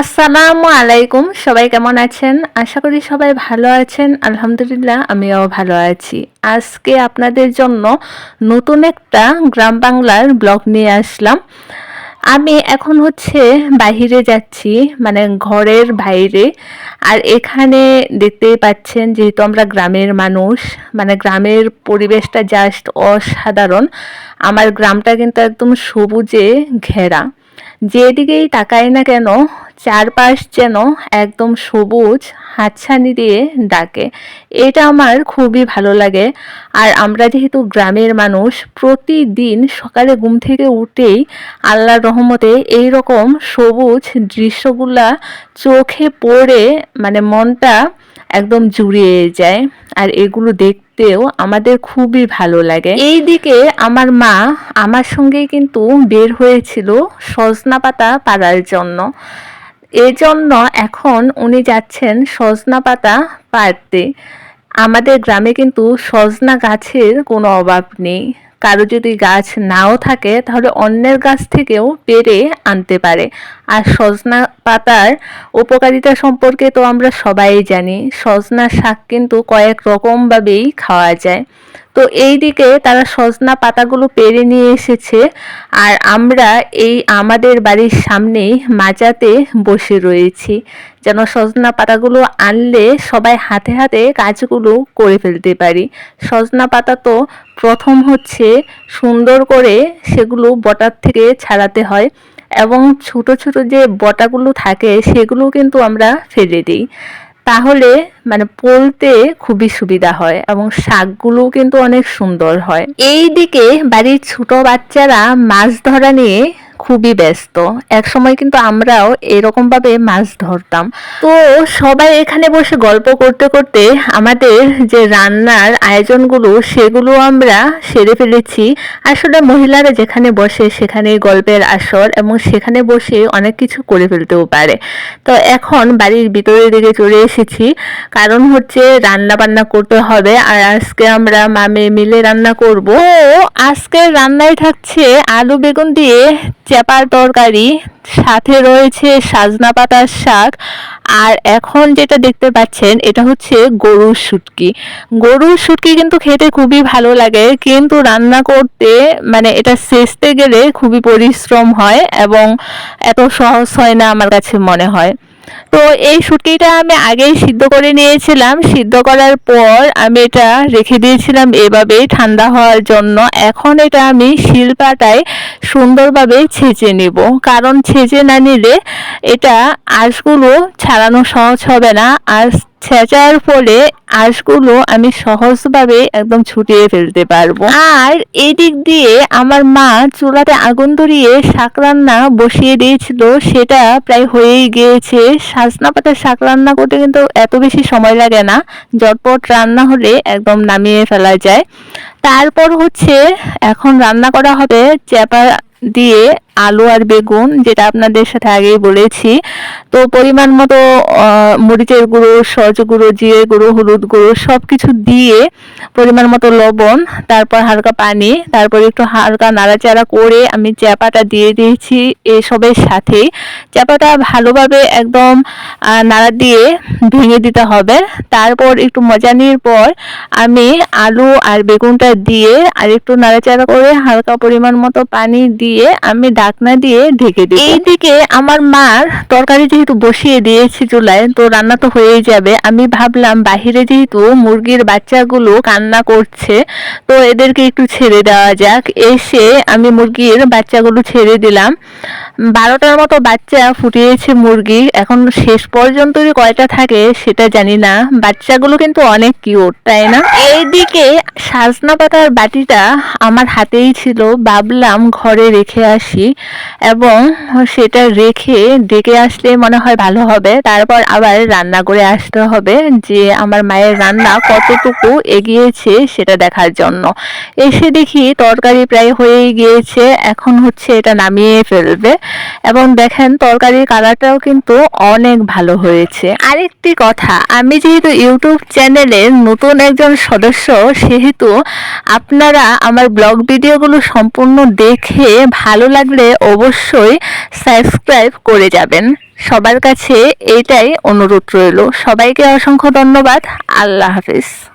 আসসালামু আলাইকুম, সবাই কেমন আছেন? আশা করি সবাই ভালো আছেন। আলহামদুলিল্লাহ, আমিও ভালো আছি। আজকে আপনাদের জন্য নতুন একটা গ্রাম বাংলার ব্লগ নিয়ে আসলাম। আমি এখন হচ্ছে বাহিরে যাচ্ছি মানে ঘরের বাইরে। আর এখানে দেখতেই পাচ্ছেন, যেহেতু আমরা গ্রামের মানুষ মানে গ্রামের পরিবেশটা জাস্ট অসাধারণ। আমার গ্রামটা কিন্তু একদম সবুজে ঘেরা। যেদিকেই তাকাই না কেন চারপাশ যেন একদম সবুজ হাতছানি দিয়ে ডাকে। এটা আমার খুবই ভালো লাগে। আর আমরা যেহেতু গ্রামের মানুষ, প্রতিদিন সকালে ঘুম থেকে উঠেই আল্লাহর রহমতে এই রকম সবুজ দৃশ্যগুলা চোখে পড়ে মানে মনটা একদম জুড়িয়ে যায়। আর এগুলো দেখতেও আমাদের খুবই ভালো লাগে। এই দিকে আমার মা আমার সঙ্গেই কিন্তু বের হয়েছিল সজনা পাতা পাড়ার জন্য। এজন্য এখন উনি যাচ্ছেন সজনা পাতা পাড়তে। আমাদের গ্রামে কিন্তু সজনা গাছের কোনো অভাব নেই। কারও যদি গাছ নাও থাকে, তাহলে অন্যের গাছ থেকেও পেরে আনতে পারে। আর সজনা পাতার উপকারিতা সম্পর্কে তো আমরা সবাই জানি। সজনা শাক কিন্তু কয়েক রকমভাবেই খাওয়া যায়। তো এই দিকে তারা সজনা পাতাগুলো পেরে নিয়ে এসেছে আর আমরা এই আমাদের বাড়ির সামনেই মাজাতে বসে রয়েছি। যেন সজনা পাতাগুলো আনলে সবাই হাতে হাতে কাজগুলো করে ফেলতে পারি। সজনা পাতা তো প্রথম হচ্ছে সুন্দর করে সেগুলো বটার থেকে ছাড়াতে হয় এবং ছোট ছোট যে বটাগুলো থাকে সেগুলো কিন্তু আমরা ফেলে দিই। তাহলে মানে পলতে খুবই সুবিধা হয় এবং শাকগুলো কিন্তু অনেক সুন্দর হয়। এই দিকে বাড়ির ছোট বাচ্চারা মাছ ধরা নিয়ে খুবই ব্যস্ত। এক সময় কিন্তু আমরাও এরকম ভাবে মাছ ধরতাম। তো সবাই এখানে বসে গল্প করতে করতে আমাদের যে রান্নার আয়োজনগুলো, সেগুলো আমরা সেরে ফেলেছি। আসলে মহিলারা যেখানে বসে সেখানে গল্পের আসর এবং সেখানে বসে অনেক কিছু করে ফেলতেও পারে। তো এখন বাড়ির ভিতরের দিকে চলে এসেছি। কারণ হচ্ছে রান্না বান্না করতে হবে। আর আজকে আমরা মামে মিলে রান্না করব। আজকের রান্নায় থাকছে আলু বেগুন দিয়ে চেপার তরকারি, সাথে রয়েছে সাজনা পাতার শাক, আর এখন যেটা দেখতে পাচ্ছেন, এটা হচ্ছে গরুর শুটকি। গরুর শুটকি কিন্তু খেতে খুবই ভালো লাগে, কিন্তু রান্না করতে মানে এটা সেচতে গেলে খুবই পরিশ্রম হয় এবং এত সহজ হয় না আমার কাছে মনে হয়। তো এই শুটকিটা আমি আগেই সিদ্ধ করে নিয়েছিলাম। সিদ্ধ করার পর আমি এটা রেখে দিয়েছিলাম এভাবেই ঠান্ডা হওয়ার জন্য। এখন এটা আমি শিলপাটায় সুন্দরভাবে ছেঁচে নেব। কারণ ছেঁচে না নিলে এটা আঁশগুলো ছাড়ানো সহজ হবে না। আর ছেঁচার ফলে আঁশগুলো আমি সহজভাবে একদম ছুটিয়ে ফেলতে পারব। আর এই দিক দিয়ে আমার মা চুলাতে আগুন ধরিয়ে শাক রান্না বসিয়ে দিয়েছিল, সেটা প্রায় হয়েই গিয়েছে। সাজনা পাতার শাক রান্না করতে কিন্তু এত বেশি সময় লাগে না জটপট রান্না হলে একদম নামিয়ে ফেলা যায়। তারপর হচ্ছে এখন রান্না করা হবে চেপা দিয়ে আলু আর বেগুন, যেটা আপনাদের সাথে আগেই বলেছি। তো পরিমাণ মতো মরিচের গুঁড়ো সজ গুঁড়ো, জিরে গুঁড়ো, হলুদ গুঁড়ো সব কিছু দিয়ে পরিমাণ মতো লবণ, তারপর হালকা পানি, তারপর একটু হালকা নাড়াচাড়া করে আমি চ্যাপাটা দিয়ে দিয়েছি এসবের সাথে। চ্যাপাটা ভালোভাবে একদম নাড়া দিয়ে ভেঙে দিতে হবে। তারপর একটু মজা নিয়ে পর আমি আলু আর বেগুনটা দিয়ে আর একটু নাড়াচাড়া করে হালকা পরিমাণ মতো পানি দিয়ে আমি ঢাকনা দিয়ে ঢেকে দিই এইদিকে আমার মার তরকারি যেহেতু বসিয়ে দিয়েছি চুলায়, তো রান্না তো হয়েই যাবে। আমি ভাবলাম বাহিরে যেহেতু মুরগির বাচ্চাগুলো কান্না করছে, তো এদেরকে একটু ছেড়ে দেওয়া যাক। এসে আমি মুরগির বাচ্চাগুলো ছেড়ে দিলাম। বারোটার মতো বাচ্চা ফুটিয়েছে মুরগি এখন শেষ পর্যন্ত কয়টা থাকে সেটা জানি না। বাচ্চাগুলো কিন্তু অনেক কিউট তাই না? এইদিকে সাজনা পাতার বাটিটা আমার হাতেই ছিল। ভাবলাম ঘরে রেখে আসি। এবং সেটা রেখে ডেকে আসলে মনে হয় ভালো হবে। তারপর আবার রান্না করে আসতে হবে যে আমার মায়ের রান্না কতটুকু এগিয়েছে সেটা দেখার জন্য। এসে দেখি তরকারি প্রায় হয়েই গিয়েছে, এখন হচ্ছে এটা নামিয়ে ফেলবে। এবং দেখেন তরকারির কালারটাও কিন্তু অনেক ভালো হয়েছে। আরেকটি কথা, আমি যেহেতু ইউটিউব চ্যানেলের নতুন একজন সদস্য, সেহেতু আপনারা আমার ব্লগ ভিডিওগুলো সম্পূর্ণ দেখে ভালো লাগলে হলে অবশ্যই সাবস্ক্রাইব করে যাবেন। সবার কাছে এটাই অনুরোধ রইল। সবাইকে অসংখ্য ধন্যবাদ। আল্লাহ হাফিজ।